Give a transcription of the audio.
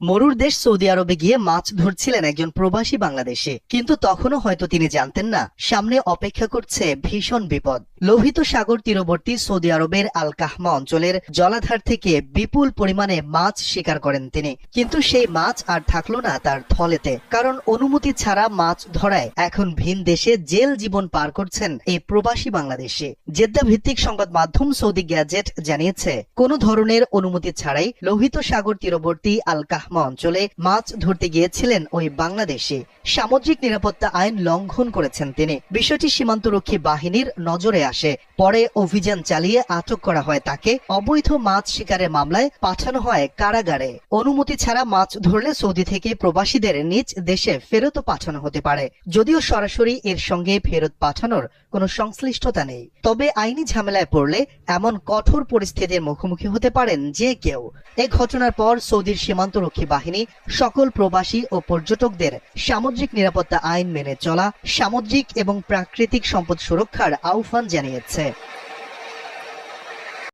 মরুর দেশ সৌদি আরবে গিয়ে মাছ ধরছিলেন একজন প্রবাসী বাংলাদেশে। কিন্তু তখনও হয়তো তিনি জানতেন না, সামনে অপেক্ষা করছে ভীষণ বিপদ। লোহিত সাগর তীরবর্তী সৌদি আরবের আল কাহমা অঞ্চলের জলাধার থেকে বিপুল পরিমাণে মাছ শিকার করেন তিনি। কিন্তু সেই মাছ আর থাকল না তার থলেতে। কারণ অনুমতি ছাড়া মাছ ধরায় এখন ভিন দেশে জেল জীবন পার করছেন এই প্রবাসী বাংলাদেশে। জেদ্দা ভিত্তিক সংবাদ মাধ্যম সৌদি গ্যাজেট জানিয়েছে, কোনো ধরনের অনুমতি ছাড়াই লোহিত সাগর তীরবর্তী আল কাহমা অঞ্চলে মাছ ধরতে গিয়েছিলেন ওই বাংলাদেশে। সামুদ্রিক নিরাপত্তা আইন লঙ্ঘন করেছেন তিনি। বিষয়টি সীমান্তরক্ষী বাহিনীর নজরে আসে। পরে অভিযান চালিয়ে আটক করা হয় তাকে। অবৈধ মাছ শিকারের মামলায় পাঠানো হয় কারাগারে। অনুমতি ছাড়া মাছ ধরলে সৌদি থেকে প্রবাসীদের নিজ দেশে ফেরত পাঠানো হতে পারে। যদিও সরাসরি এর সঙ্গে ফেরত পাঠানোর কোনো সংশ্লিষ্টতা নেই। তবে আইনি ঝামেলায় পড়লে এমন কঠোর পরিস্থিতির মুখোমুখি হতে পারেন যে কেউ। এ ঘটনার পর সৌদির সীমান্তরক্ষী বাহিনী, সকল প্রবাসী ও পর্যটকদের সামুদ্রিক নিরাপত্তা আইন মেনে চলা, সামুদ্রিক এবং প্রাকৃতিক সম্পদ সুরক্ষার আহ্বান জানিয়েছে।